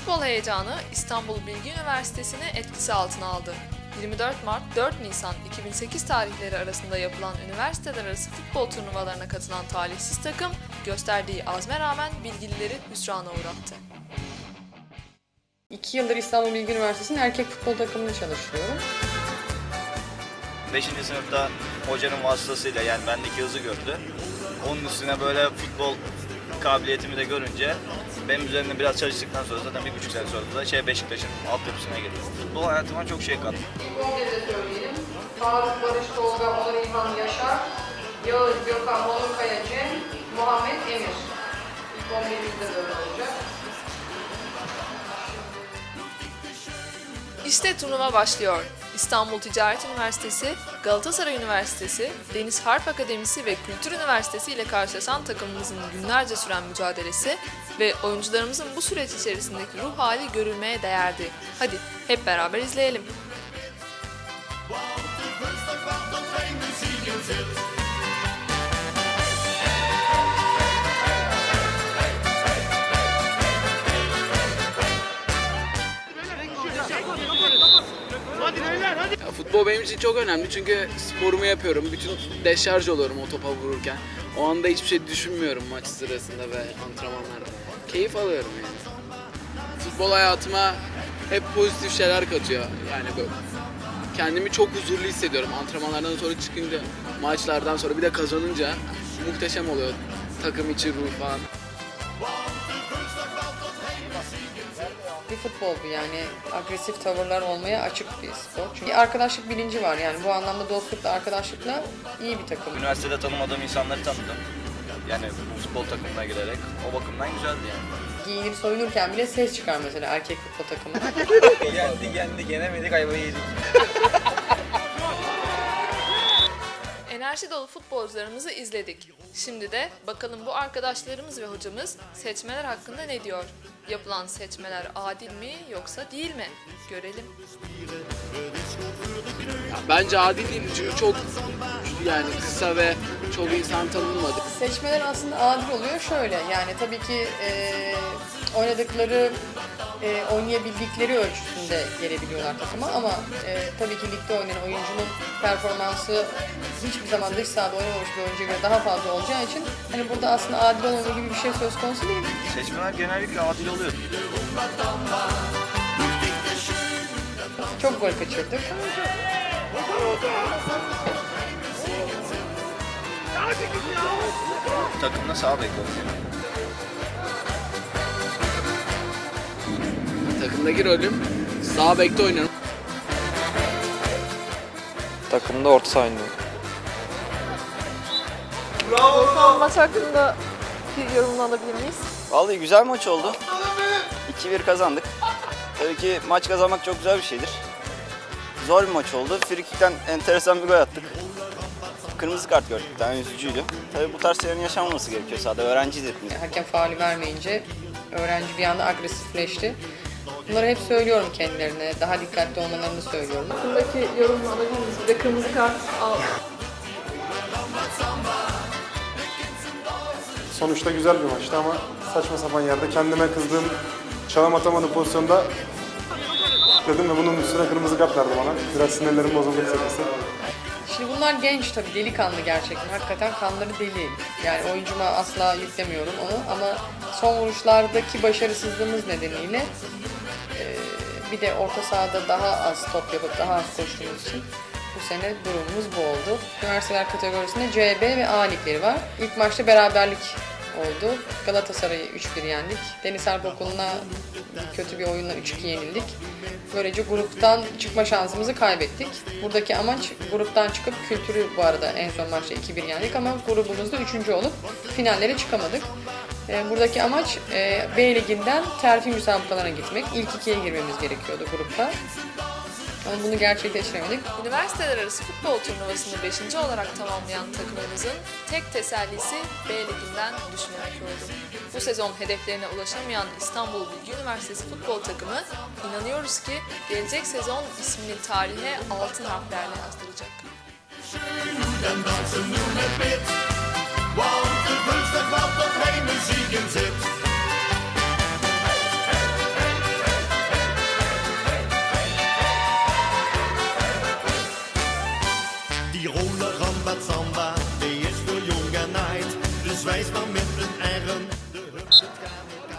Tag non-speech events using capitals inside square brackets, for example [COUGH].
Futbol heyecanı İstanbul Bilgi Üniversitesi'ni etkisi altına aldı. 24 Mart 4 Nisan 2008 tarihleri arasında yapılan üniversiteler arası futbol turnuvalarına katılan talihsiz takım gösterdiği azme rağmen bilgilileri hüsrana uğrattı. İki yıldır İstanbul Bilgi Üniversitesi'nin erkek futbol takımında çalışıyorum. 5. sınıfta hocanın vasıtasıyla yani bendeki hızı gördü. Onun üstüne böyle futbol kabiliyetimi de görünce benim üzerinde biraz çalıştıktan sonra zaten bir buçuk sene sonra da şey Beşiktaş'ın altyapısına girdim. Futbol hayatıma çok şey kattı. İngilizce söyleyelim. Faruk, Barış, Tolga, Onur, İlhan, Yaşar, Yağız, Gökhan, Onur Kaya, Cem, Muhammed, Emir. İlk 11'imizde böyle olacak. İşte turnuva başlıyor. İstanbul Ticaret Üniversitesi, Galatasaray Üniversitesi, Deniz Harp Akademisi ve Kültür Üniversitesi ile karşılaşan takımımızın günlerce süren mücadelesi ve oyuncularımızın bu süreç içerisindeki ruh hali görülmeye değerdi. Hadi hep beraber izleyelim. Ya futbol benim için çok önemli çünkü sporumu yapıyorum. Bütün deşarj oluyorum o topa vururken. O anda hiçbir şey düşünmüyorum maç sırasında ve antrenmanlarda. Keyif alıyorum yani. Futbol hayatıma hep pozitif şeyler katıyor. Yani böyle kendimi çok huzurlu hissediyorum. Antrenmanlardan sonra çıkınca, maçlardan sonra bir de kazanınca muhteşem oluyor. Takım içi ruh falan. Bir futbol bu yani agresif tavırlar olmaya açık bir spor. Çünkü arkadaşlık bilinci var yani bu anlamda dostlukla arkadaşlıkla iyi bir takım. Üniversitede tanımadığım insanları tanıdım. Yani bu futbol takımına girerek o bakımdan güzeldi yani. Giyinip soyunurken bile ses çıkar mesela erkek futbol takımı. [LAUGHS] yendik yendik yenemedik ayvayı yedik. [LAUGHS] Enerji dolu futbolcularımızı izledik. Şimdi de bakalım bu arkadaşlarımız ve hocamız seçmeler hakkında ne diyor? Yapılan seçmeler adil mi yoksa değil mi? Görelim. Ya bence adil değil çünkü çok yani kısa ve çok insan tanınmadı. Seçmeler aslında adil oluyor şöyle yani tabii ki e, oynadıkları e, oynayabildikleri ölçüsünde gelebiliyorlar takıma ama e, tabii ki ligde oynayan oyuncunun performansı hiçbir zaman dış sahada oynamamış bir oyuncuya göre daha fazla olacağı için hani burada aslında adil olmama gibi bir şey söz konusu değil. Seçmeler genellikle adil oluyor. Çok gol kaçırdık. Takımda sağ bek Takımdaki rolüm sağ bekte oynuyorum. Takımda orta saha oynuyor. Maç hakkında bir yorum alabilir miyiz? Vallahi güzel maç oldu. 2-1 kazandık. Tabii ki maç kazanmak çok güzel bir şeydir. Zor bir maç oldu. Frikik'ten enteresan bir gol attık. Kırmızı kart gördük bir tane üzücüydü. Tabii bu tarz şeylerin yaşanmaması gerekiyor sahada. Öğrenciyiz hepimiz. Hakem faali vermeyince öğrenci bir anda agresifleşti. Bunları hep söylüyorum kendilerine. Daha dikkatli olmalarını söylüyorum. Hakkındaki yorumunu alabilir miyiz? Bir de kırmızı kart al. Sonuçta güzel bir maçtı ama saçma sapan yerde kendime kızdığım çalım atamadım pozisyonda dedim ve bunun üstüne kırmızı kart verdi bana. Biraz sinirlerim bozuldu kısacası. Şimdi bunlar genç tabii, delikanlı gerçekten. Hakikaten kanları deli. Yani oyuncuma asla yüklemiyorum onu ama son vuruşlardaki başarısızlığımız nedeniyle eee, bir de orta sahada daha az top yapıp daha az koştuğumuz için bu sene durumumuz bu oldu. Üniversiteler kategorisinde C, B ve A ligleri var. İlk maçta beraberlik oldu. Galatasaray'ı 3-1 yendik. Deniz Harp Okulu'na kötü bir oyunla 3-2 yenildik. Böylece gruptan çıkma şansımızı kaybettik. Buradaki amaç gruptan çıkıp kültürü bu arada en son maçta 2-1 yendik ama grubumuzda 3. olup finallere çıkamadık. Ee, Buradaki amaç e, B liginden terfi müsabakalarına gitmek. İlk ikiye girmemiz gerekiyordu grupta. Ama bunu gerçekleştiremedik. Üniversiteler arası futbol turnuvasını 5. olarak tamamlayan takımımızın tek tesellisi B liginden düşmemek oldu. Bu sezon hedeflerine ulaşamayan İstanbul Bilgi Üniversitesi futbol takımı inanıyoruz ki gelecek sezon ismini tarihe altın harflerle yazdıracak. de Ramba Samba, die is voor jong en Dus wijs maar met een eigen, de hupsen kamer.